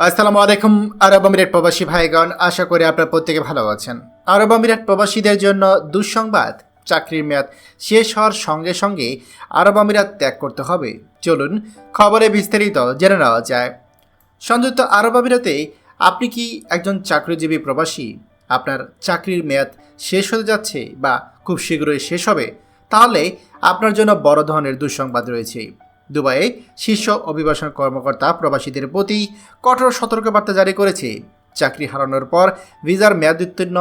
আসসালামু আলাইকুম, আরব আমিরাত প্রবাসী ভাইগণ। আশা করি আপনারা প্রত্যেকে ভালো আছেন। আরব আমিরাত প্রবাসীদের জন্য দুঃসংবাদ। চাকরির মেয়াদ শেষ হওয়ার সঙ্গে সঙ্গে আরব আমিরাত ত্যাগ করতে হবে। চলুন, খবরে বিস্তারিত জেনে নেওয়া যায়। সংযুক্ত আরব আমিরাতে আপনি কি একজন চাকরিজীবী প্রবাসী? আপনার চাকরির মেয়াদ শেষ হতে যাচ্ছে বা খুব শীঘ্রই শেষ হবে? তাহলে আপনার জন্য বড় ধরনের দুঃসংবাদ রয়েছে। দুবাইয়ে শীর্ষ অভিবাসন কর্মকর্তা প্রবাসীদের প্রতি কঠোর সতর্কবার্তা জারি করেছে। চাকরি হারানোর পর ভিসার মেয়াদ উত্তীর্ণ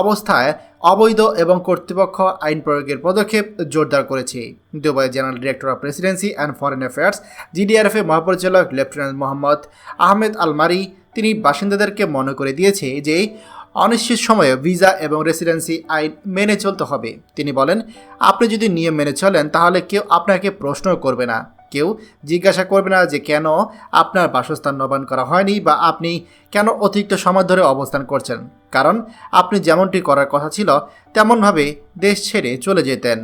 অবস্থায় অবৈধ এবং কর্তৃপক্ষ আইন প্রয়োগের পদক্ষেপ জোরদার করেছে। Dubai general director of presidency and foreign affairs জিডিআরএফের মহাপরিচালক লেফটেন্যান্ট মোহাম্মদ আহমেদ আলমারি তিনি বাসিন্দাদেরকে মনে করে দিয়েছে যে অনিশ্চিত সময়ে ভিসা এবং রেসিডেন্সি আইন মেনে চলতে হবে। তিনি বলেন, আপনি যদি নিয়ম মেনে চলেন, তাহলে কেউ আপনাকে প্রশ্ন করবে না। কেউ জিজ্ঞাসা করবে না যে কেন আপনার বাসস্থান নবায়ন করা হয়নি বা আপনি কেন অতিরিক্ত সময় ধরে অবস্থান করছেন। কারণ আপনি যেমনটি করার কথা ছিল, তেমনভাবে দেশ ছেড়ে চলে যেতেন।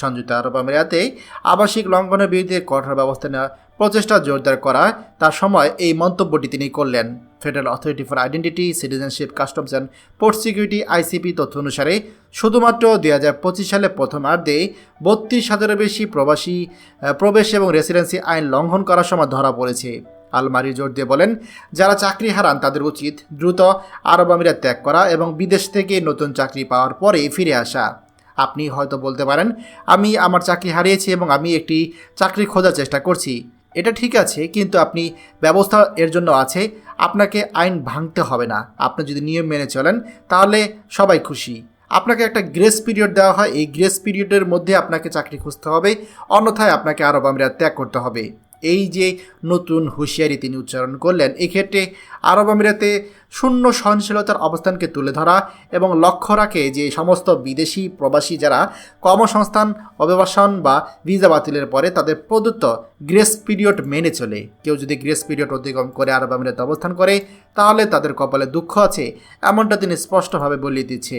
সংযুক্ত আরব আমিরাতে আবাসিক লঙ্ঘনের বিরুদ্ধে কঠোর ব্যবস্থা নেওয়ার প্রচেষ্টা জোরদার করা তার সময় এই মন্তব্যটি তিনি করলেন। Federal authority for identity citizenship customs and port security ICP তথ্য অনুসারে শুধুমাত্র দুই হাজার পঁচিশ সালে প্রথম আর্ধে বত্রিশ হাজারের বেশি প্রবাসী প্রবেশ এবং রেসিডেন্সি আইন লঙ্ঘন করার সময় ধরা পড়েছে। আলমারি জোর দিয়ে বলেন, যারা চাকরি হারান তাদের উচিত দ্রুত আরব আমিরাত ত্যাগ করা এবং বিদেশ থেকে নতুন চাকরি পাওয়ার পরে ফিরে আসা। আপনি হয়তো বলতে পারেন, আমি আমার চাকরি হারিয়েছি এবং আমি একটি চাকরি খোঁজার চেষ্টা করছি। এটা ঠিক আছে, কিন্তু আপনি ব্যবস্থা এর জন্য আছে। আপনাকে আইন ভাঙতে হবে না। আপনি যদি নিয়ম মেনে চলেন, তাহলে সবাই খুশি। আপনাকে একটা গ্রেস পিরিয়ড দেওয়া হয়। এই গ্রেস পিরিয়ডের মধ্যে আপনাকে চাকরি খুঁজতে হবে। অন্যথায় আপনাকে আরব আমিরাত ত্যাগ করতে হবে। এই যে নতুন হুঁশিয়ারি তিনি উচ্চারণ করলেন, এক্ষেত্রে আরব আমিরাতে শূন্য সহনশীলতার অবস্থানকে তুলে ধরা এবং লক্ষ্য রাখে যে সমস্ত বিদেশি প্রবাসী যারা কর্মসংস্থান, অভিবাসন বা ভিসা বাতিলের পরে তাদের প্রদত্ত গ্রেস পিরিয়ড মেনে চলে। কেউ যদি গ্রেস পিরিয়ড অতিক্রম করে আরব আমিরাতে অবস্থান করে, তাহলে তাদের কপালে দুঃখ আছে, এমনটা তিনি স্পষ্টভাবে বলিয়ে দিচ্ছে।